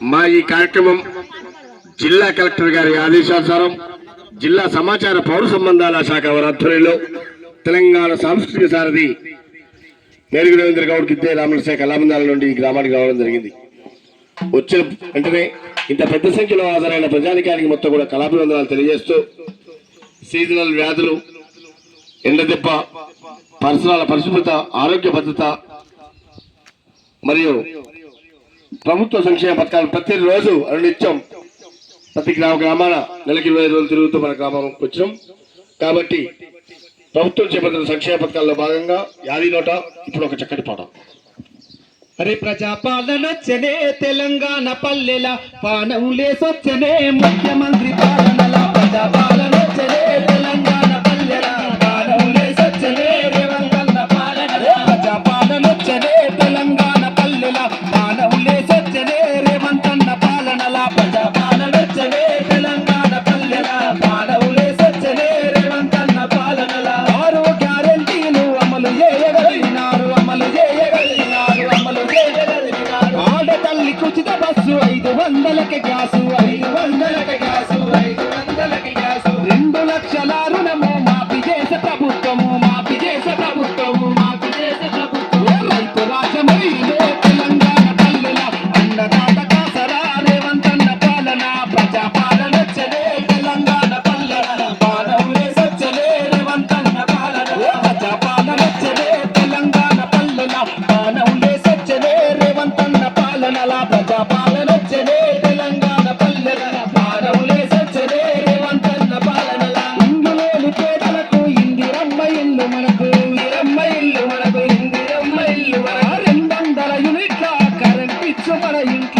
మా ఈ కార్యక్రమం జిల్లా కలెక్టర్ గారి ఆదేశానుసారం జిల్లా సమాచార పౌర సంబంధాల శాఖ వారి ఆధ్వర్యంలో తెలంగాణ సాంస్కృతిక సారథి మేరుగు రవీంద్ర గౌడ్ గిద్దే రామలశాఖ కళాబంధాల నుండి ఈ గ్రామానికి రావడం జరిగింది. వచ్చిన వెంటనే ఇంత పెద్ద సంఖ్యలో హాజరైన ప్రజానికానికి మొత్తం కూడా కళాభివందనాలు తెలియజేస్తూ సీజనల్ వ్యాధులు ఎండదెబ్బ పరిసరాల పరిశుభ్రత ఆరోగ్య భద్రత మరియు ప్రభుత్వ సంక్షేమ పథకాలు ప్రతిరోజు అనునిత్యం ప్రతి గ్రామ గ్రామాన నెలకి ఇరవై రోజులు తిరుగుతూ మన గ్రామానికి వచ్చినాం. కాబట్టి ప్రభుత్వం చేపట్టిన సంక్షేమ పథకాల్లో భాగంగా యాది నోట ఇప్పుడు ఒక చక్కటి పాట అరే ప్రజాపాలనొచ్చనే తెలంగాణ పల్లెల పానం లేసొచ్చనే ముఖ్యమంత్రి పాలనల ప్రజాపాలనొచ్చనే తెలంగాణ పల్లెల పానం లేసొచ్చనే రేవంతన్న పాలనల చెనే తెలంగాణ పల్లెల పానం లే వందలకి గ్యాసు ఐదు వందలకి గ్యాసు ఐదు వందలకి గ్యాసు. రెండు లక్షల পাড়া ইউকে